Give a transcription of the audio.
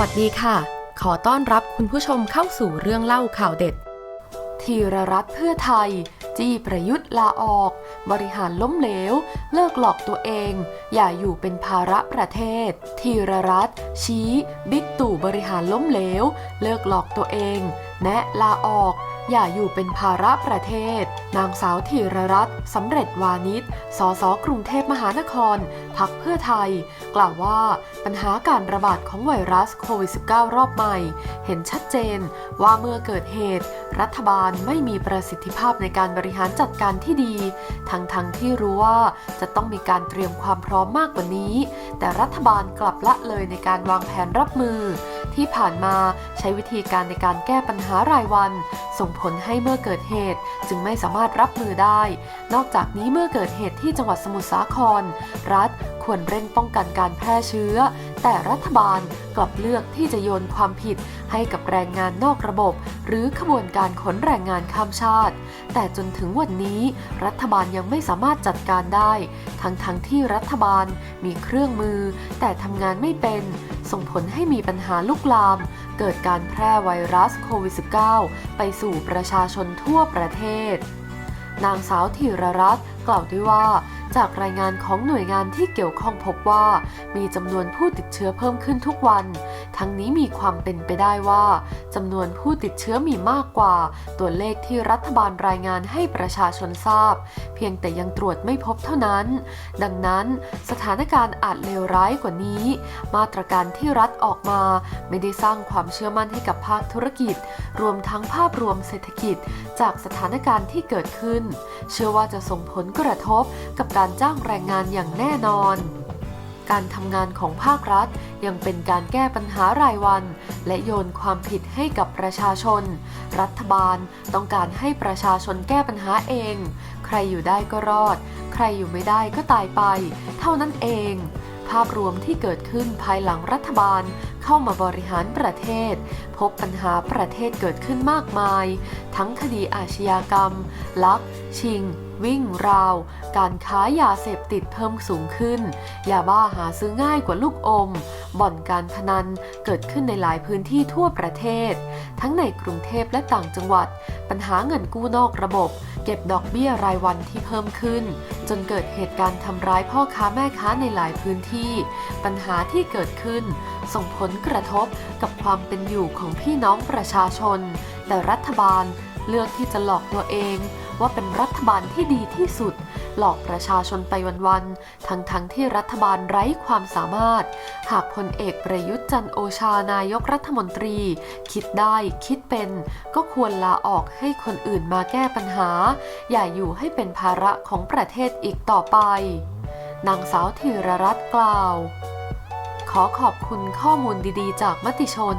วัสดีค่ะ ขอต้อนรับคุณผู้ชมเข้าสู่เรื่องเล่าข่าวเด็ด ทีรรัตเพื่อไทย จี้ประยุทธ์ลาออก บริหารล้มเหลว เลิกหลอกตัวเอง อย่าอยู่เป็นภาระประเทศ ทีรรัตชี้ บิ๊กตู่บริหารล้มเหลว เลิกหลอกตัวเอง แนะลาออก อย่าอยู่เป็นภาระประเทศ นางสาวธีรรัตน์สำเร็จวานิชสสกรุงเทพมหานคร พักเพื่อไทย กล่าวว่าปัญหาการระบาดของไวรัสโควิด -19 รอบใหม่ เห็นชัดเจนว่าเมื่อเกิดเหตุ รัฐบาลไม่มีประสิทธิภาพในการบริหารจัดการที่ดี ทั้งๆทที่รู้ว่าจะต้องมีการเตรียมความพร้อมมากกว่านี้ แต่รัฐบาลกลับละเลยในการวางแผนรับมือ ที่ผ่านมาใช้วิธีการในการแก้ปัญหารายวัน ส่งผลให้เมื่อเกิดเหตุ จึงไม่สามารถรับมือได้ นอกจากนี้เมื่อเกิดเหตุที่จังหวัดสมุทรสาคร รัฐควรเร่งป้องกันการแพร่เชื้อ แต่รัฐบาลกลับเลือกที่จะโยนความผิดให้กับแรงงานนอกระบบ หรือขบวนการขนแรงงานข้ามชาติ แต่จนถึงวันนี้ รัฐบาลยังไม่สามารถจัดการได้ ทั้งๆทที่รัฐบาลมีเครื่องมือ แต่ทำงานไม่เป็น ส่งผลให้มีปัญหาลุกลาม เกิดการแพร่ไวรัสโควิด -19 ไปสู่ประชาชนทั่วประเทศ นางสาวธีรรัตน์กล่าวด้วยว่า จากรายงานของหน่วยงานที่เกี่ยวข้องพบว่า มีจำนวนผู้ติดเชื้อเพิ่มขึ้นทุกวัน ทั้งนี้มีความเป็นไปได้ว่าจำนวนผู้ติดเชื้อมีมากกว่า ตัวเลขที่รัฐบาลรายงานให้ประชาชนทราบ เพียงแต่ยังตรวจไม่พบเท่านั้น ดังนั้นสถานการณ์อาจเลวร้ายกว่านี้ มาตรการที่รัฐออกมา ไม่ได้สร้างความเชื่อมั่นให้กับภาคธุรกิจ รวมทั้งภาพรวมเศรษฐกิจ จากสถานการณ์ที่เกิดขึ้น เชื่อว่าจะส่งผลกระทบกับการจ้างแรงงานอย่างแน่นอน การทำงานของภาครัฐ ยังเป็นการแก้ปัญหารายวัน และโยนความผิดให้กับประชาชน รัฐบาลต้องการให้ประชาชนแก้ปัญหาเอง ใครอยู่ได้ก็รอด ใครอยู่ไม่ได้ก็ตายไป เท่านั้นเอง ภาพรวมที่เกิดขึ้นภายหลังรัฐบาลเข้ามาบริหารประเทศ พบปัญหาประเทศเกิดขึ้นมากมาย ทั้งคดีอาชญากรรม ลัก ชิง วิ่งราว การค้ายาเสพติดเพิ่มสูงขึ้น ยาบ้าหาซื้อง่ายกว่าลูกอม บ่อนการพนันเกิดขึ้นในหลายพื้นที่ทั่วประเทศ ทั้งในกรุงเทพและต่างจังหวัด ปัญหาเงินกู้นอกระบบ เก็บดอกเบี้ยรายวันที่เพิ่มขึ้น จนเกิดเหตุการณ์ทำร้ายพ่อค้าแม่ค้าในหลายพื้นที่ ปัญหาที่เกิดขึ้น ส่งผลกระทบกับความเป็นอยู่ของพี่น้องประชาชน แต่รัฐบาลเลือกที่จะหลอกตัวเองว่าเป็นรัฐบาลที่ดีที่สุด หลอกประชาชนไปวันๆ ทั้งๆทที่รัฐบาลไร้ความสามารถ หากพลเอกประยุทธ์จันโอชานายกรัฐมนตรี คิดได้คิดเป็น ก็ควรลาออกให้คนอื่นมาแก้ปัญหา อย่าอยู่ให้เป็นภาระของประเทศอีกต่อไป นางสาวธีรรัตน์กล่าว ขอขอบคุณข้อมูลดีๆ จากมติชน